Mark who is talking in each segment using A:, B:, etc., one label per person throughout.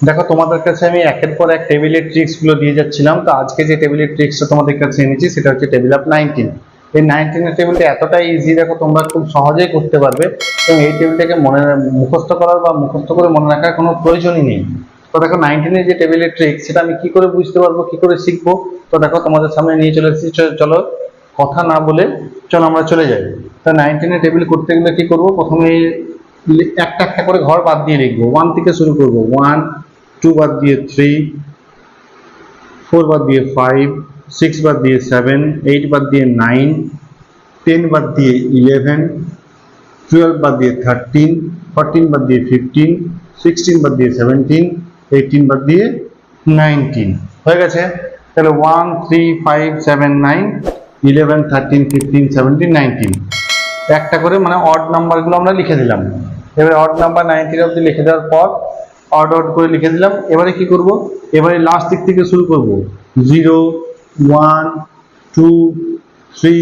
A: দেখো, তোমাদের কাছে আমি একের পর এক টেবিলের ট্রিক্সগুলো দিয়ে যাচ্ছিলাম। তো আজকে যে টেবিলের ট্রিক্সটা তোমাদের কাছে এনেছি, সেটা হচ্ছে টেবিল অফ নাইনটিন এই নাইনটিনের টেবিলটা এতটাই ইজি দেখো, তোমরা খুব সহজেই করতে পারবে। এবং এই টেবিলটাকে মনে মুখস্থ করার বা মুখস্থ করে মনে রাখার কোনো প্রয়োজনই নেই। তো দেখো নাইনটিনের যে টেবিলের ট্রিক সেটা আমি কি করে বুঝতে পারব, কি করে শিখব? তো দেখো, তোমাদের সামনে নিয়ে চলে এসেছি। চলো, কথা না বলে চলো, আমরা চলে যাই। তো নাইনটিনের টেবিল করতে গেলে কি করব? প্রথমে একটা একটা করে ঘর বাদ দিয়ে লিখব। ওয়ান থেকে শুরু করব। ওয়ান টু বাদ দিয়ে থ্রি ফোর বাদ দিয়ে ফাইভ সিক্স বাদ দিয়ে সেভেন এইট বাদ দিয়ে নাইন টেন বাদ দিয়ে ইলেভেন টুয়েলভ বাদ দিয়ে থার্টিন ফোরটিন বাদ দিয়ে ফিফটিন সিক্সটিন বাদ দিয়ে সেভেন্টিন এইটিন বাদ দিয়ে নাইনটিন হয়ে গেছে? তাহলে one three five seven nine eleven thirteen fifteen seventeen nineteen একটা করে মানে অড নাম্বারগুলো আমরা লিখে দিলাম। এবারে অড নাম্বার নাইনটিন অব্দি লিখে দেওয়ার পর অড অড করে লিখে দিলাম। এবারে কি করব? এবারে লাস্ট দিক থেকে শুরু করব। Zero one two three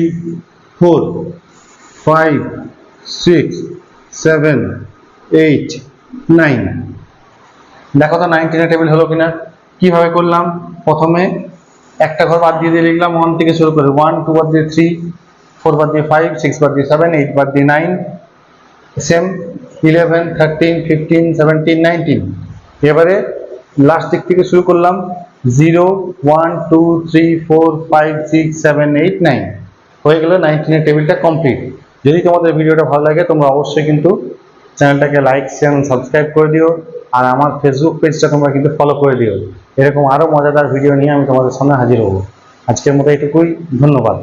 A: four five six seven eight nine দেখো তো নাইনটিনের টেবিল হলো কিনা? কীভাবে করলাম? প্রথমে একটা ঘর বাদ দিয়ে দিয়ে লিখলাম ওয়ান থেকে শুরু করে ওয়ান টু বাদ দিয়ে থ্রি ফোর বাদ দিয়ে ফাইভ সিক্স বাদ দিয়ে সেভেন এইট বাদ দিয়ে nine same eleven thirteen fifteen seventeen nineteen এবারে লাস্ট দিক থেকে শুরু করলাম zero one two three four five six seven eight nine হয়ে গেল নাইনটিনের টেবিলটা কমপ্লিট যদি তোমাদের ভিডিওটা ভালো লাগে, তোমরা অবশ্যই কিন্তু চ্যানেলটাকে লাইক শেয়ার সাবস্ক্রাইব করে দিও। আর আমার ফেসবুক পেজটা তোমরা কিন্তু ফলো করে দিও। এরকম আরও মজাদার ভিডিও নিয়ে আমি তোমাদের সামনে হাজির হব। আজকের মতো এটুকুই ধন্যবাদ।